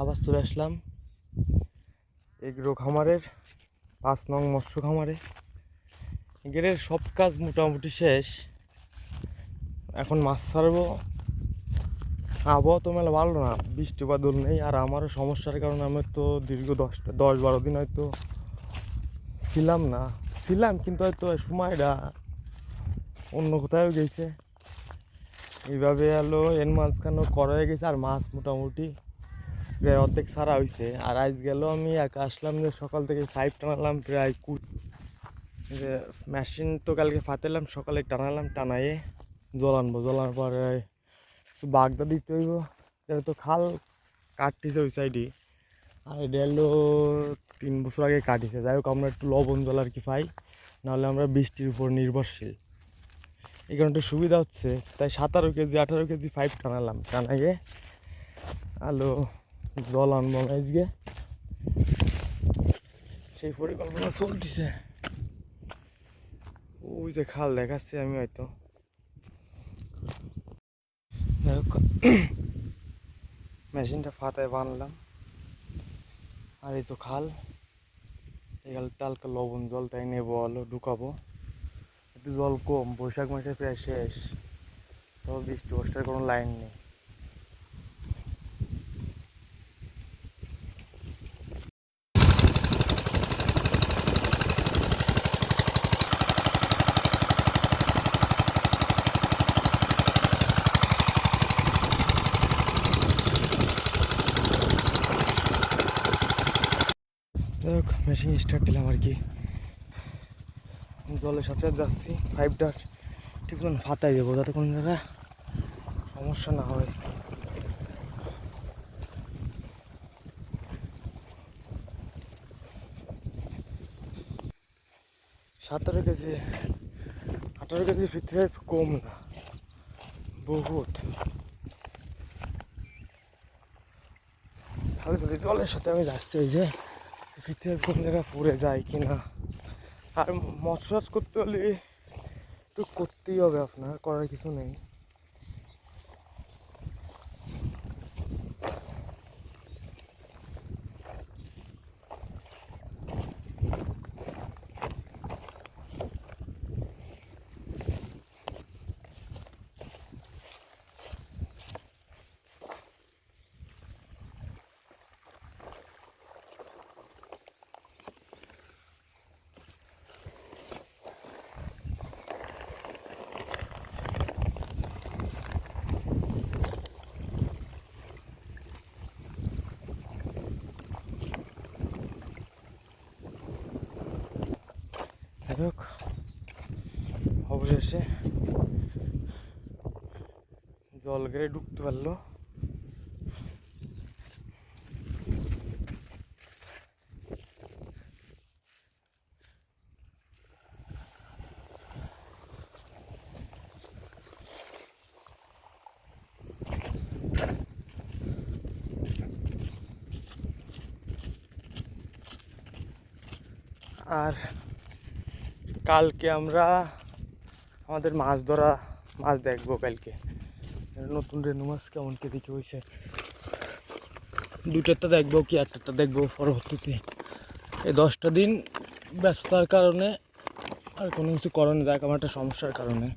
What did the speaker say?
আবার চলে আসলাম এগ্রো খামারের পাঁচ নং মৎস্য খামারে এগের সব কাজ মোটামুটি শেষ। এখন মাছ ছাড়বো। আবহাওয়া তো মেলা ভালো না, বৃষ্টি বাদল নেই, আর আমারও সমস্যার কারণে আমি তো দীর্ঘ দশটা দশ বারো দিন হয়তো ছিলাম না। ছিলাম, কিন্তু হয়তো সময়টা অন্য কোথাও গেছে। এইভাবে এলো এর মাঝখানেও করা হয়ে গেছে, আর মাছ মোটামুটি অর্ধেক সারা হয়েছে আর আজ গেল আমি একা আসলাম যে সকাল থেকে ফাইভ টানালাম, প্রায় কু যে মেশিন তো কালকে ফাতেলাম সকালে টানালাম, টানাইয়ে জল আনব। জল আনার পরে বাগদা দিতে হইব। তো খাল কাটতেছে ওই সাইডে আর এটা তিন বছর আগে কাটিছে। যাই হোক, আমরা একটু লবণ জল আর কি পাই। নাহলে আমরা বৃষ্টির উপর নির্ভরশীল। এই কারণটা সুবিধা হচ্ছে। তাই সাতারো কেজি, আঠারো কেজি ফাইভ টানালাম। টানাইয়ে আলো জল আনব আজকে। সেই পরিকল্পনা চলতেছে। ওই যে খাল দেখাচ্ছি আমি হয়তো। যাই হোক। মেশিনটা ফাতায় বানলাম। আর এই তো খাল। এই খালটা হালকা লবণ জল তাই নেব, আলো ঢুকাবো। একটু জল কম, বৈশাখ মাসে প্রায় শেষ। তবে বৃষ্টি বৃষ্টির কোনো লাইন নেই যাই হোক মেশিন স্টার্ট দিলাম আর কি। জলের সাথে যাচ্ছি পাইপটা ঠিক মতন ফাতাই দেবো যাতে কোনো জায়গায় সমস্যা না হয়। সতেরো কেজি, আঠারো কেজি ফাইভ কম না, বহুত। খালি জলের সাথে আমি যাচ্ছি ওই যে ফাইভ কোন জায়গায় পড়ে যায় কি না আর মৎস্য করতে হলে একটু করতেই হবে, আপনার করার কিছু নেই। যাই হোক অবশেষে জল গেড়ে ঢুকতে পারল। আর কালকে আমরা আমাদের মাছ ধরা, মাছ দেখব কালকে। নতুন রেনু মাছ কেমন কে দেখি হয়েছে? দুটারটা দেখব কি, একটারটা দেখব পরবর্তীতে। এই দশটা দিন ব্যস্ততার কারণে আর কোনো কিছু করণে দেখ, আমার একটা সমস্যার কারণে।